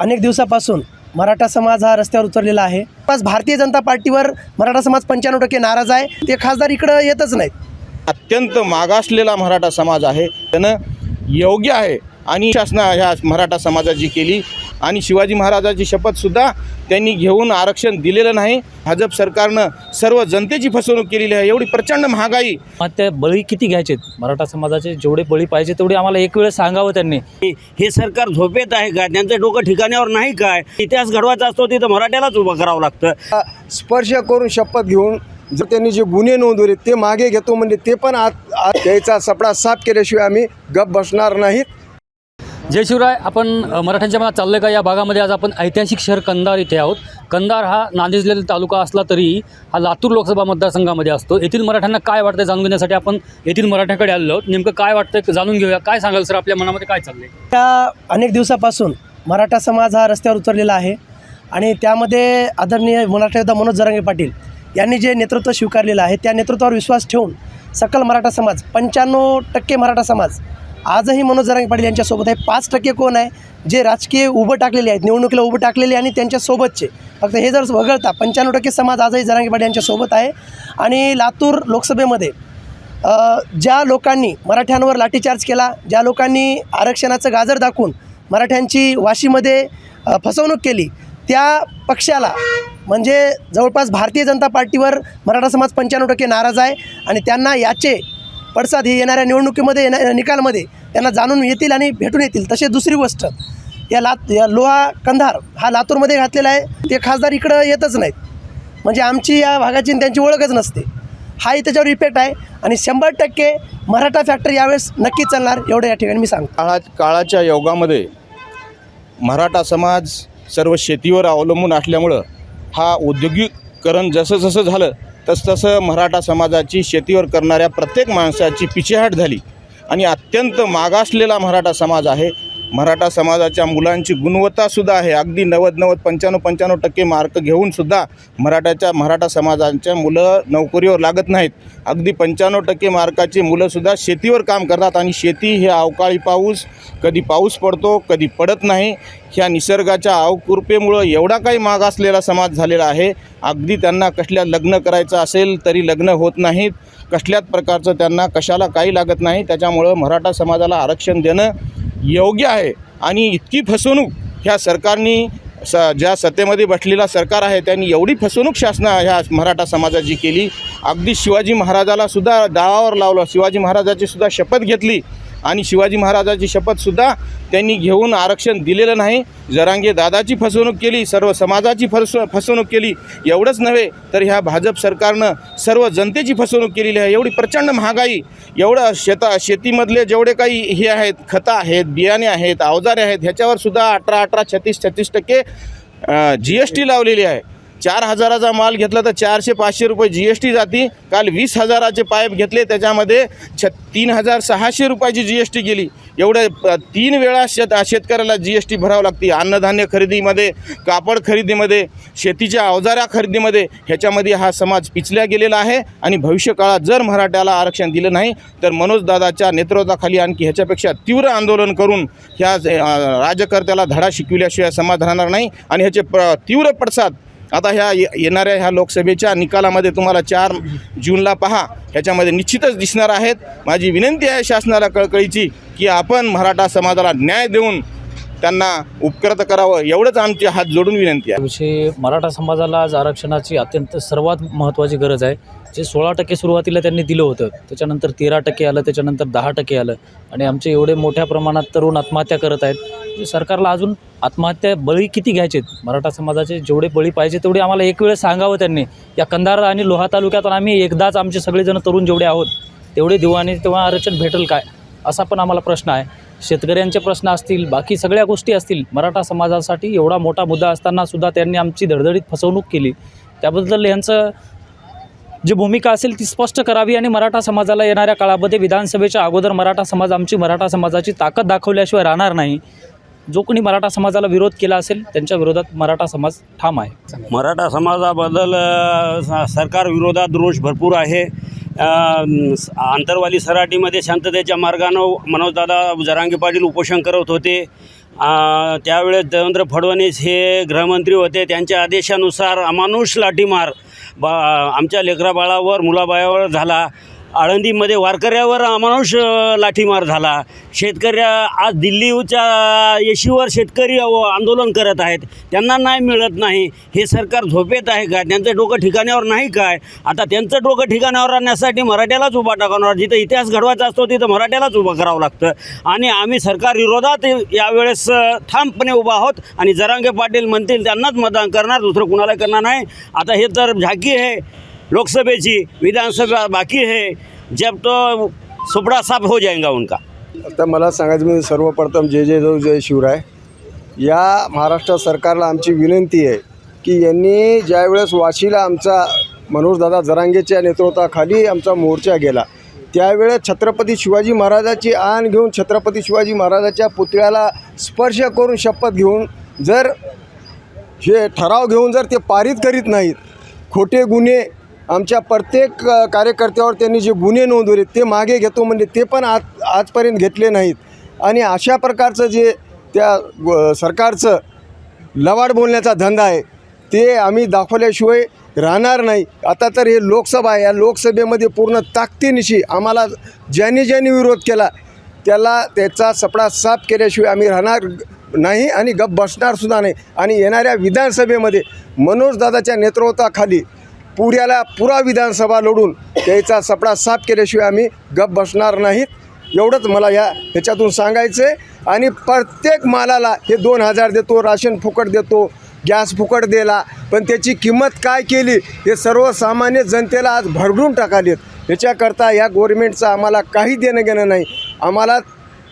अनेक दिवसापासून मराठा समाज हा रस्त्यावर उतरलेला आहे. आज भारतीय जनता पार्टीवर मराठा समाज पंच्याण्णव टक्के नाराज आहे. ते खासदार इकडं येतच नाहीत. अत्यंत मागासलेला मराठा समाज आहे. त्यानं योग्य आहे. आणि शासना ह्या मराठा समाजाची केली. आणि शिवाजी महाराजाची शपथसुद्धा त्यांनी घेऊन आरक्षण दिलेलं नाही. भाजप सरकारनं सर्व जनतेची फसवणूक केलेली आहे. एवढी प्रचंड महागाई. मग ते बळी किती घ्यायचेत मराठा समाजाचे जेवढे बळी पाहिजे तेवढे आम्हाला एक वेळ सांगावं त्यांनी. हे सरकार झोपेत आहे का? त्यांचं डोकं ठिकाण्यावर नाही काय इतिहास घडवायचा असतो तिथं मराठ्यालाच उभं करावं लागतं. स्पर्श करून शपथ घेऊन जर त्यांनी जे गुन्हे नोंदवले ते मागे घेतो म्हणजे ते पण आत आत त्याचा सपडा साफ केल्याशिवाय आम्ही गप बसणार नाहीत. जय शिवराय आपण मराठ्यांच्या मनात चाललं का? या भागामध्ये आज आपण ऐतिहासिक शहर कंधार इथे आहोत. कंधार हा नांदेड जिल्ह्यातील तालुका असला तरी हा लातूर लोकसभा मतदारसंघामध्ये असतो. येथील मराठ्यांना काय वाटतं जाणून घेण्यासाठी आपण येथील मराठ्याकडे आलेलो आहोत. नेमकं काय वाटतं जाणून घेऊया. काय सांगाल सर आपल्या मनामध्ये काय चाललंय? त्या अनेक दिवसापासून मराठा समाज हा रस्त्यावर उतरलेला आहे आणि त्यामध्ये आदरणीय मराठा योद्धा मनोज जरांगे पाटील यांनी जे नेतृत्व स्वीकारलेलं आहे त्या नेतृत्वावर विश्वास ठेवून सकल मराठा समाज पंच्याण्णव टक्के मराठा समाज आजही मनोज जरांगे पाटील यांच्यासोबत आहे. पाच टक्के कोण आहे? जे राजकीय उभं टाकलेले आहेत निवडणुकीला उभं टाकलेले आणि त्यांच्यासोबतचे. फक्त हे जर वगळता पंच्याण्णव टक्के समाज आजही जरांगे पाटील यांच्यासोबत आहे. आणि लातूर लोकसभेमध्ये ज्या लोकांनी मराठ्यांवर लाठीचार्ज केला ज्या लोकांनी आरक्षणाचं गाजर दाखवून मराठ्यांची वाशीमध्ये फसवणूक केली त्या पक्षाला म्हणजे जवळपास भारतीय जनता पार्टीवर मराठा समाज पंच्याण्णव टक्के नाराज आहे. आणि त्यांना याचे पडसाद हे येणाऱ्या निवडणुकीमध्ये येणाऱ्या निकालमध्ये त्यांना जाणून येतील आणि भेटून येतील. तसे दुसरी गोष्ट या लात या लोहा कंधार हा लातूरमध्ये घातलेला आहे. ते खासदार इकडं येतच नाहीत. म्हणजे आमची या भागाची त्यांची ओळखच नसते. हाही त्याच्यावर इफेक्ट आहे आणि शंभर टक्के मराठा फॅक्टरी यावेळेस नक्की चालणार एवढं या ठिकाणी मी सांगतो. काळा काळाच्या योगामध्ये मराठा समाज सर्व शेतीवर अवलंबून असल्यामुळं हा औद्योगिकरण जसं जसं झालं तसतसं मराठा समाजाची शेतीवर करणाऱ्या प्रत्येक माणसाची पिछेहाट झाली. आणि अत्यंत मागासलेला मराठा समाज आहे. मराठा समाजाच्या मुलांची गुणवत्तासुद्धा आहे. अगदी नव्वद नव्वद पंच्याण्णव पंच्याण्णव टक्के मार्क घेऊनसुद्धा मराठाच्या मराठा समाजाच्या मुलं नोकरीवर लागत नाहीत. अगदी पंच्याण्णव टक्के मार्काची मुलंसुद्धा शेतीवर काम करतात आणि शेती हे अवकाळी पाऊस कधी पाऊस पडतो कधी पडत नाही. ह्या निसर्गाच्या अवकृपेमुळं एवढा काही मागासलेला समाज झालेला आहे. अगदी त्यांना कसल्या लग्न करायचं असेल तरी लग्न होत नाहीत. कसल्याच प्रकारचं त्यांना कशाला काही लागत नाही. त्याच्यामुळं मराठा समाजाला आरक्षण देणं योग्य आहे आणि इतकी फसवणूक ह्या सरकारनी स ज्या सत्तेमध्ये बसलेला सरकार आहे त्यांनी एवढी फसवणूक शासना ह्या मराठा समाजाची केली. अगदी शिवाजी महाराजाला सुद्धा डावावर लावलं. शिवाजी महाराजाची सुद्धा शपथ घेतली. आणि शिवाजी महाराजाची शपथसुद्धा त्यांनी घेऊन आरक्षण दिलेलं नाही. जरांगे दादाची फसवणूक केली सर्व समाजाची फस फसवणूक केली एवढंच नव्हे तर ह्या भाजप सरकारनं सर्व जनतेची फसवणूक केलेली आहे. एवढी प्रचंड महागाई एवढं शेता शेतीमधले जेवढे काही हे आहेत खतं आहेत बियाणे आहेत अवजारे आहेत ह्याच्यावर सुद्धा अठरा अठरा छत्तीस छत्तीस टक्के जी एस टी लावलेली आहे. चार हजाराचा माल घेतला तर चारशे पाचशे रुपये जी एस टी जाती. काल वीस हजाराचे पाईप घेतले त्याच्यामध्ये छ तीन हजार सहाशे रुपयाची जी एस टी गेली. एवढ्या तीन वेळा शेत शेतकऱ्याला जी एस टी भरावं लागते. अन्नधान्य खरेदीमध्ये कापड खरेदीमध्ये शेतीच्या अवजाऱ्या खरेदीमध्ये ह्याच्यामध्ये हा समाज पिचल्या गेलेला आहे. आणि भविष्यकाळात जर मराठ्याला आरक्षण दिलं नाही तर मनोजदादाच्या नेतृत्वाखाली आणखी ह्याच्यापेक्षा तीव्र आंदोलन करून ह्या राजकर्त्याला धडा शिकविल्याशिवाय समाज राहणार नाही. आणि ह्याचे प्र तीव्र पडसाद आता ह्या ये- येणाऱ्या ह्या लोकसभेच्या निकालामध्ये तुम्हाला चार जूनला पहा. ह्याच्यामध्ये निश्चितच दिसणार आहेत. माझी विनंती आहे शासनाला कळकळीची की आपण मराठा समाजाला न्याय देऊन त्यांना उपकृत करावं एवढंच आमचे हात जोडून विनंती आहे. विषयी मराठा समाजाला आज आरक्षणाची अत्यंत सर्वात महत्त्वाची गरज आहे. जे सोळा टक्के सुरुवातीला त्यांनी दिलं होतं त्याच्यानंतर तेरा टक्के आलं त्याच्यानंतर दहा टक्के आलं. आणि आमचे एवढे मोठ्या प्रमाणात तरुण आत्महत्या करत आहेत. म्हणजे सरकारला अजून आत्महत्या बळी किती घ्यायचेत मराठा समाजाचे जेवढे बळी पाहिजे तेवढे आम्हाला एक वेळ सांगावं त्यांनी. या कंधार आणि लोहा तालुक्यातून आम्ही एकदाच आमचे सगळेजण तरुण जेवढे आहोत तेवढे देऊ तेव्हा आरक्षण भेटेल काय? असा पण आम्हाला प्रश्न आहे. शेतकऱ्यांचे प्रश्न असतील बाकी सगळ्या गोष्टी असतील. मराठा समाजासाठी एवढा मोठा मुद्दा असतानासुद्धा त्यांनी आमची धडधडीत फसवणूक केली. त्याबद्दल यांचं जी भूमिका असेल ती स्पष्ट करावी आणि मराठा समाजाला येणाऱ्या काळामध्ये विधानसभेच्या अगोदर मराठा समाज आमची मराठा समाजाची ताकद दाखवल्याशिवाय राहणार नाही. जो कोणी मराठा समाजाला विरोध केला असेल त्यांच्या विरोधात मराठा समाज ठाम आहे. मराठा समाजाबद्दल सरकार विरोधात रोष भरपूर आहे. आंतरवाली सराटीमध्ये शांततेच्या मार्गानं मनोजदादा जरांगे पाटील उपोषण करत होते. त्यावेळेस देवेंद्र फडणवीस हे गृहमंत्री होते. त्यांच्या आदेशानुसार अमानुष लाठीमार बा आमच्या लेकराबाळावर मुलाबाळावर झाला. आळंदीमध्ये वारकऱ्यावर अमानुष लाठीमार झाला. शेतकऱ्या आज दिल्लीच्या येशीवर शेतकरी आंदोलन करत आहेत. त्यांना नाही मिळत नाही. हे सरकार झोपेत आहे का? त्यांचं डोकं ठिकाण्यावर नाही काय? आता त्यांचं डोकं ठिकाणावर आणण्यासाठी मराठ्यालाच उभा टाकणार जिथं इतिहास घडवायचा असतो तिथं मराठ्यालाच उभं करावं लागतं. आणि आम्ही सरकार विरोधात यावेळेस ठामपणे उभा आहोत. आणि जरांगे पाटील म्हणतील त्यांनाच मतदान करणार. दुसरं कुणाला करणार नाही. आता हे तर झाकी आहे. लोकसभेची विधानसभा बाकी है जब तो सुपड़ा साफ हो जाएगा उनका। आता मला सांगायचं म्हणजे सर्वप्रथम जय जय जाऊ जय शिवराय. या महाराष्ट्र सरकारला आमची विनंती आहे की यांनी ज्यावेळेस वाशीला आमचा मनोजदादा जरांगेच्या नेतृत्वाखाली आमचा मोर्चा गेला त्यावेळेस छत्रपती शिवाजी महाराजाची आण घेऊन छत्रपती शिवाजी महाराजाच्या पुतळ्याला स्पर्श करून शपथ घेऊन जर हे ठराव घेऊन जर ते पारित करीत नाहीत खोटे गुन्हे आमच्या प्रत्येक कार्यकर्त्यावर त्यांनी जे गुन्हे नोंदवले ते मागे घेतो म्हणजे ते पण आज आजपर्यंत घेतले नाहीत. आणि अशा प्रकारचं जे त्या सरकारचं लवाड बोलण्याचा धंदा आहे ते आम्ही दाखवल्याशिवाय राहणार नाही. आता तर हे लोकसभा आहे या लोकसभेमध्ये पूर्ण ताकदीनिशी आम्हाला ज्यांनी ज्यांनी विरोध केला त्याला त्याचा सपडा साफ केल्याशिवाय आम्ही राहणार नाही आणि गप बसणारसुद्धा नाही. आणि येणाऱ्या विधानसभेमध्ये मनोजदादाच्या नेतृत्वाखाली पुऱ्याला पुरा विधानसभा लढून त्याचा सपडा साफ केल्याशिवाय आम्ही गप बसणार नाहीत. एवढंच मला या ह्याच्यातून सांगायचं आहे आणि प्रत्येक मालाला हे दोन हजार देतो राशन फुकट देतो गॅस फुकट दिला. पण त्याची किंमत काय केली हे सर्वसामान्य जनतेला आज भरडून टाकालेत. ह्याच्याकरता या गोरमेंटचं आम्हाला काही देणं घेणं नाही. आम्हाला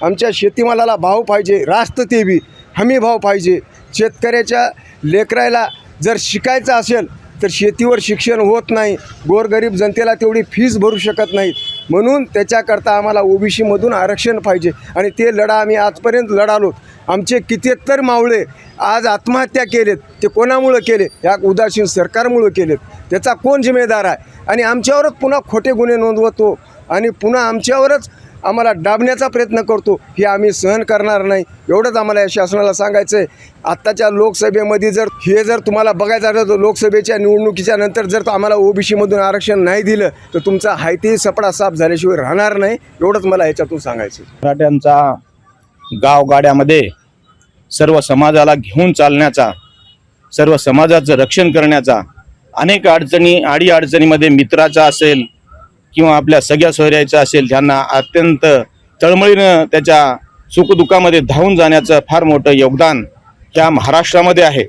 आमच्या शेतीमालाला भाव पाहिजे रास्त ते बी हमी भाव पाहिजे. शेतकऱ्याच्या लेकरायला जर शिकायचं असेल तर शेतीवर शिक्षण होत नाही. गोरगरीब जनतेला तेवढी फीज भरू शकत नाहीत. म्हणून त्याच्याकरता आम्हाला ओबीसीमधून आरक्षण पाहिजे. आणि ते लढा आम्ही आजपर्यंत लढालो. आमचे कितीतर मावळे आज आत्महत्या केलेत. ते कोणामुळं केले या उदासीन सरकारमुळं केलेत. त्याचा कोण जिम्मेदार आहे? आणि आमच्यावरच पुन्हा खोटे गुन्हे नोंदवतो. आणि पुन्हा आमच्यावरच आम्हाला डाबण्याचा प्रयत्न करतो हे आम्ही सहन करणार नाही. एवढंच आम्हाला या शासनाला सांगायचं आहे आत्ताच्या लोकसभेमध्ये जर हे जर तुम्हाला बघायचं झालं तर लोकसभेच्या निवडणुकीच्या नंतर जर आम्हाला ओबीसीमधून आरक्षण नाही दिलं तर तुमचा हायती सपडा साफ झाल्याशिवाय राहणार नाही. एवढंच मला ह्याच्यातून सांगायचं मराठ्यांचा गावगाड्यामध्ये सर्व समाजाला घेऊन चालण्याचा सर्व समाजाचं रक्षण करण्याचा अनेक अडचणी आडी अडचणीमध्ये मित्राचा असेल किंवा आपल्या सगळ्या सोयऱ्याचा असेल त्यांना अत्यंत तळमळीनं त्याच्या सुखदुःखामध्ये धावून जाण्याचं फार मोठं योगदान त्या महाराष्ट्रामध्ये आहे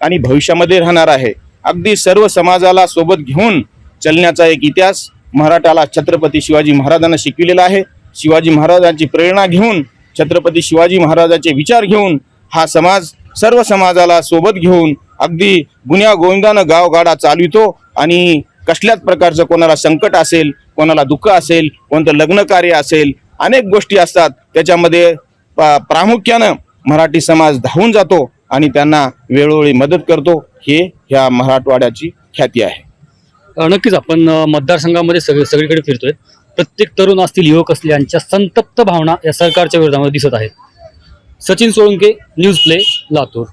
आणि भविष्यामध्ये राहणार आहे. अगदी सर्व समाजाला सोबत घेऊन चलण्याचा एक इतिहास मराठाला छत्रपती शिवाजी महाराजांना शिकविलेला आहे. शिवाजी महाराजांची प्रेरणा घेऊन छत्रपती शिवाजी महाराजांचे विचार घेऊन हा समाज सर्व समाजाला सोबत घेऊन अगदी गुन्ह्या गोविंदानं गावगाडा चालवितो आणि कसल्याच प्रकारचं कोणाला संकट असेल कोणाला दुःख असेल कोणतं लग्न कार्य असेल अनेक गोष्टी असतात. त्याच्यामध्ये प्रामुख्यानं मराठी समाज धावून जातो आणि त्यांना वेळोवेळी मदत करतो. हे ह्या मराठवाड्याची ख्याती आहे. नक्कीच आपण मतदारसंघामध्ये सगळे सगळीकडे फिरतोय. प्रत्येक तरुण असतील युवक असतील यांच्या संतप्त भावना या सरकारच्या विरोधामध्ये दिसत आहेत. Sachin Solanke news play Latur.